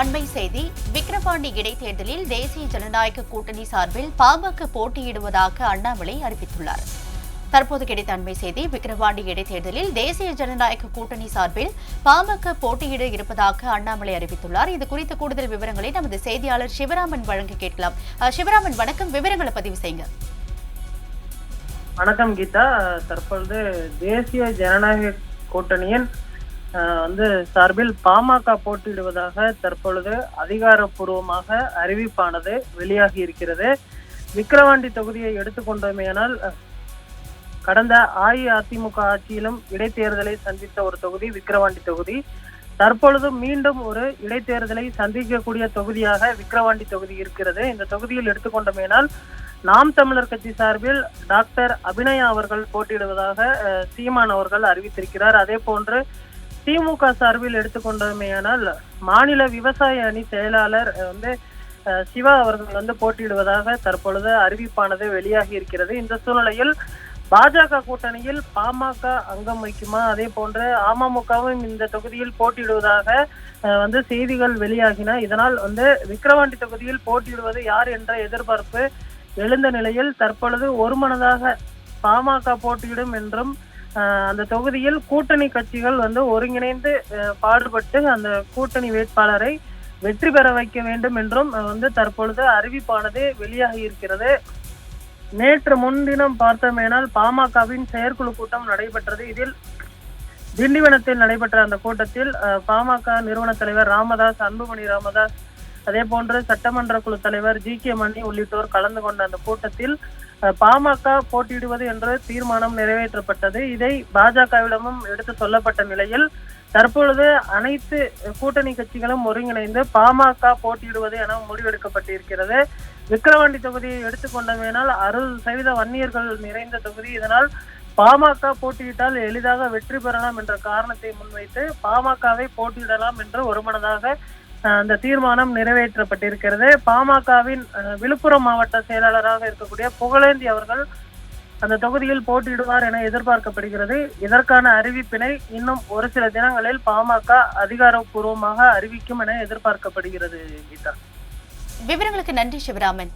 அண்மை செய்தி விக்கிரவாண்டி இடைத்தேர்தலில் தேசிய ஜனநாயக கூட்டணி சார்பில் பாமக போட்டியிடுவதாக அண்ணாமலை அறிவித்துள்ளார். தற்போது கிடைத்த அண்மை செய்தி விக்கிரவாண்டி இடைத்தேர்தலில் தேசிய ஜனநாயக கூட்டணி சார்பில் பாமக போட்டியிட இருப்பதாக அண்ணாமலை அறிவித்துள்ளார். இது குறித்த கூடுதல் விவரங்களை நமது செய்தியாளர் சிவராமன் வழங்க கேட்கலாம். சிவராமன் வணக்கம். விவரங்களை பதிவு செய்யுங்க. வணக்கம் கீதா. தற்பொழுது தேசிய ஜனநாயக கூட்டணியின் வந்து சார்பில் பாமக போட்டியிடுவதாக தற்பொழுது அதிகாரப்பூர்வமாக அறிவிப்பானது வெளியாகி இருக்கிறது. விக்கிரவாண்டி தொகுதியை எடுத்துக்கொண்டோமேயானால் கடந்த அஇஅதிமுக ஆட்சியிலும் இடைத்தேர்தலை சந்தித்த ஒரு தொகுதி விக்கிரவாண்டி தொகுதி. தற்பொழுது மீண்டும் ஒரு இடைத்தேர்தலை சந்திக்கக்கூடிய தொகுதியாக விக்கிரவாண்டி தொகுதி இருக்கிறது. இந்த தொகுதியில் எடுத்துக்கொண்டோமேனால் நாம் தமிழர் கட்சி சார்பில் டாக்டர் அபிநயா அவர்கள் போட்டியிடுவதாக அஹ், சீமான் அவர்கள் அறிவித்திருக்கிறார். அதே போன்று திமுக சார்பில் எடுத்துக்கொண்டோமேயானால் மாநில விவசாய அணி செயலாளர் வந்து சிவா அவர்கள் வந்து போட்டியிடுவதாக தற்பொழுது அறிவிப்பானது வெளியாகி இருக்கிறது. இந்த சூழ்நிலையில் பாஜக கூட்டணியில் பாமக அங்கம் வைக்குமா அதே போன்று அமமுகவும் இந்த தொகுதியில் போட்டியிடுவதாக வந்து செய்திகள் வெளியாகின. இதனால் வந்து விக்கிரவாண்டி தொகுதியில் போட்டியிடுவது யார் என்ற எதிர்பார்ப்பு எழுந்த நிலையில் தற்பொழுது ஒருமனதாக பாமக போட்டியிடும் என்றும் அந்த தொகுதியில் கூட்டணி கட்சிகள் வந்து ஒருங்கிணைந்து அஹ், பாடுபட்டு அந்த கூட்டணி வேட்பாளரை வெற்றி பெற வைக்க வேண்டும் என்றும் வந்து தற்பொழுது அறிவிப்பானது வெளியாகி இருக்கிறது. நேற்று முன்தினம் பார்த்தோமேனால் பாமகவின் செயற்குழு கூட்டம் நடைபெற்றது. இதில் திண்டிவனத்தில் நடைபெற்ற அந்த கூட்டத்தில் அஹ், பாமக நிறுவன தலைவர் ராமதாஸ் அன்புமணி ராமதாஸ் அதே போன்று சட்டமன்ற குழு தலைவர் ஜி கே மணி உள்ளிட்டோர் கலந்து கொண்ட அந்த கூட்டத்தில் பாமக போட்டியிடுவது என்ற தீர்மானம் நிறைவேற்றப்பட்டது. இதை பாஜகவிடமும் எடுத்து சொல்லப்பட்ட நிலையில் தற்பொழுது அனைத்து கூட்டணி கட்சிகளும் ஒருங்கிணைந்து பாமக போட்டியிடுவது என முடிவெடுக்கப்பட்டிருக்கிறது. விக்கிரவாண்டி தொகுதியை எடுத்துக்கொண்டோமேனால் அறுபது சதவீத வன்னியர்கள் நிறைந்த தொகுதி. இதனால் பாமக போட்டியிட்டால் எளிதாக வெற்றி பெறலாம் என்ற காரணத்தை முன்வைத்து பாமகவை போட்டியிடலாம் என்று ஒருமனதாக அந்த தீர்மானம் நிறைவேற்றப்பட்டிருக்கிறது. பாமகவின் விழுப்புரம் மாவட்ட செயலாளராக இருக்கக்கூடிய புகழேந்தி அவர்கள் அந்த தொகுதியில் போட்டியிடுவார் என எதிர்பார்க்கப்படுகிறது. இதற்கான அறிவிப்பினை இன்னும் ஒரு சில தினங்களில் பாமக அதிகாரப்பூர்வமாக அறிவிக்கும் என எதிர்பார்க்கப்படுகிறது கீதா. விவரங்களுக்கு நன்றி சிவராமன்.